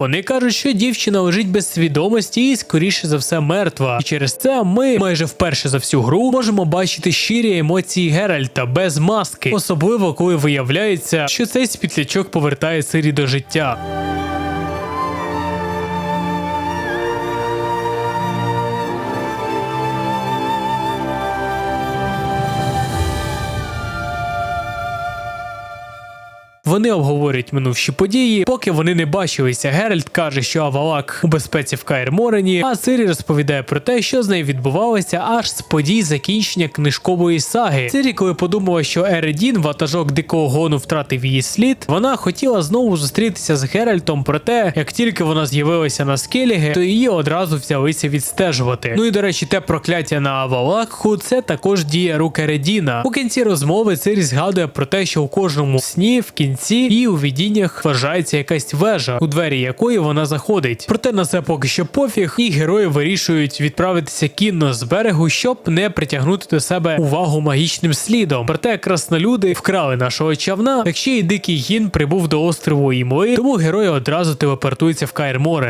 Вони кажуть, що дівчина лежить без свідомості і скоріше за все мертва. І через це ми майже вперше за всю гру можемо бачити щирі емоції Геральта без маски, особливо коли виявляється, що цей світлячок повертає Сирі до життя. Вони обговорюють минувші події, поки вони не бачилися. Геральт каже, що Авалак у безпеці в Каїр Морені, а Сирі розповідає про те, що з нею відбувалося аж з подій закінчення книжкової саги. Сирі, коли подумала, що Ередін, ватажок дикого гону, втратив її слід, вона хотіла знову зустрітися з Геральтом. Проте, як тільки вона з'явилася на скеліги, то її одразу взялися відстежувати. Ну і до речі, те прокляття на Авалакху це також дія рук Ередіна. У кінці розмови Сирі згадує про те, що у кожному сні в кінці і у відіннях вважається якась вежа, у двері якої вона заходить. Проте на це поки що пофіг, і герої вирішують відправитися кінно з берегу, щоб не притягнути до себе увагу магічним слідом. Проте краснолюди вкрали нашого човна, так ще й дикий гін прибув до острову Імли, тому герої одразу телепортуються в Каїр Морен.